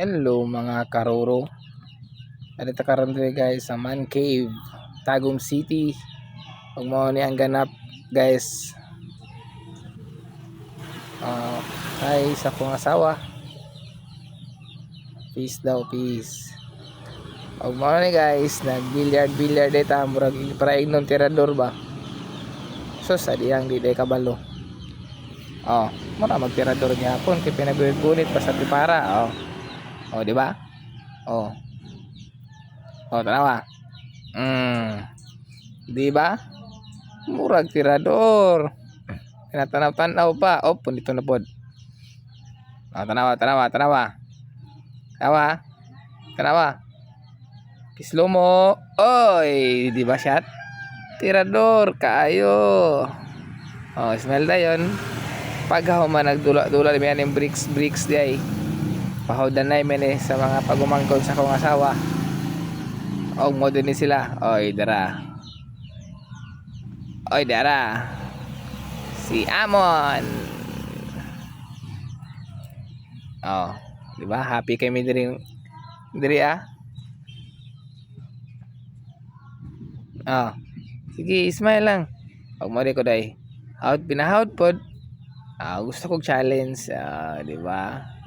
Hello mga karoro. Dito karon diri guys sa Man Cave, Tagum City. Pag mo ni ang ganap guys. Ah, hi sa kong asawa. Peace daw, peace. Pag mo ni guys, nag billiard billiard dito murag para ignon tirador ba. So sa diyang di day kabalo. Oh, mura magtirador niya hapon kay pinagulit pa sa tipara. Oh. Oh, di ba? Oh. Oh, tanawa. Mm. Di ba? Murag tirador. Tinatanaw-tanaw pa. Oh, punito na pod. Oh, tanawa, tanawa, tanawa. Tanawa. Tanawa. Kislo mo. Oy, di ba shot? Tirador kaayo. Oh, smell da yon. Pag man nagdula-dula yan yung bricks bricks di ay pahawdan na eh sa mga pagumangkon sa kong asawa. Og mo din sila. Oy dara. Oy dara. Si Amon. Oh di ba? Happy kami diri diri ah. Oh sige smile lang. Og mo di ko day. Out pinahawd pod. Ah gusto kong challenge ah, di ba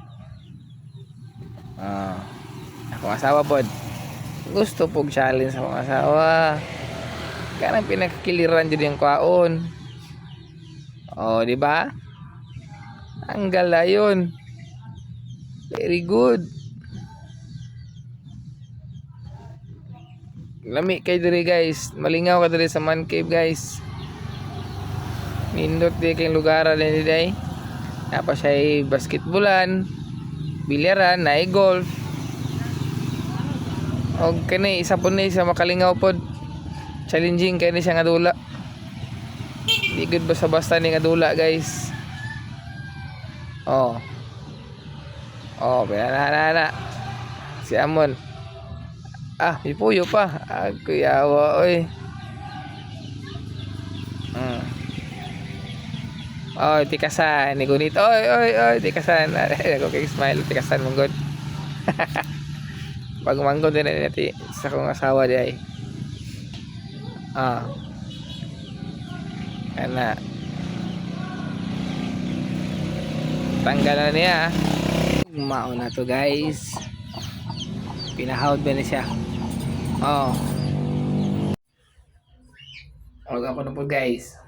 Ah. Ako asawa pod. Gusto pog challenge akong asawa. Kanang pinakakiliran jud yung kwaon. Oh, di ba? Ang gala yun. Very good. Lami kay diri guys. Malingaw ka diri sa man cave guys. Nindot di kay lugar ni day. Napa siya basketballan bilyaran na golf. Og kani isa po ni sa makalingaw pod challenging kani siya nga dula. Di good basta basta ni nga dula guys? Oh. Oh pera na na na. Si Amon. Ah may puyo pa. Ah kuyawa oy Oh, tikasan ni Gunit. Oy, oy, oy, tikasan. Ako kay smile, tikasan mong god. Pag manggo din na nati sa kong asawa di ay. Ah. Kana. Tanggal na niya. Mao na to guys. Pinahawd ba na siya? Oh. Huwag ako na po guys.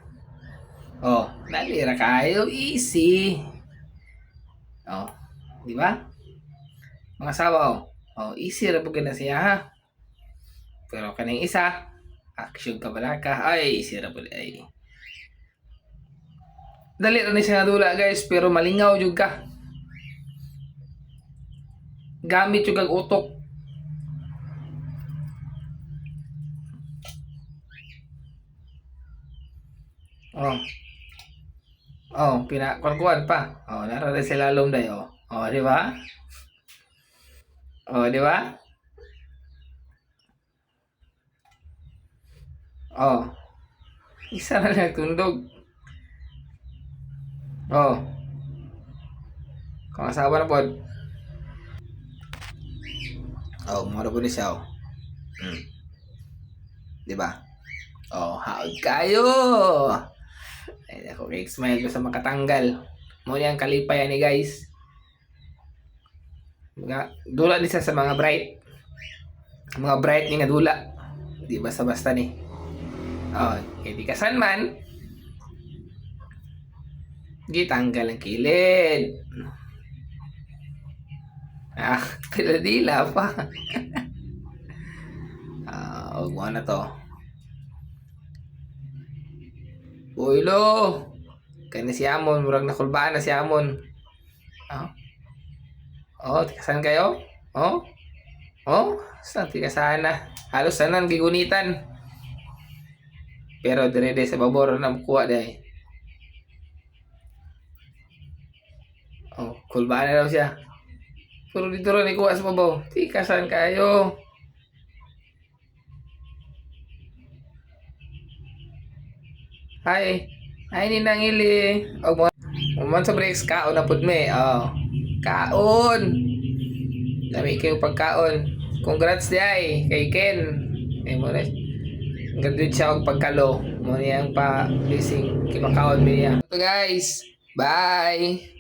Oh, dali ra kayo, easy. Oh, di ba? Mga asawa oh. Oh, easy ra na siya ha. Pero kaning isa, action ka bala ka. Ay, easy ra ay. Dali ra ni siya dula guys, pero malingaw jud ka. Gamit jud kag utok. Oh. Oh, pina kuan pa. Oh, nara rin sila lalom day oh. Oh, di ba? Oh, di ba? Oh. Isa na lang tundog. Oh. Kung asawa na pod. Oh, mara po ni siya oh. Hmm. Di ba? Oh, haod kayo. Ay, ako smile ko sa makatanggal. Mo yang kalipay ni guys. Mga dula ni sa mga bright. Mga bright ni nga dula. Di basta-basta ni. Oh, kay di kasan man. Gitanggal ang kilid. Ah, dila pa. ah, og mo na to. Uy lo. Kaya na si Amon, murag nakulbaan na si Amon. Oh. Oh, tikasan kayo? Oh? Oh, saan tikasan na? Halos sanan gigunitan. Pero dire sa babor na kuha day. Oh, kulbaan na daw siya. Pero dito rin ikuha sa babaw. Tikasan kayo. Hi. Hi ni nangili. Og mo mo sa breaks kaon na pud me. Oh. Kaon. Dami kayo pagkaon. Congrats di ay kay Ken. Eh mo na. Graduate siya og pagkalo. Mo niyang pa blessing kay makaon niya. So guys, bye.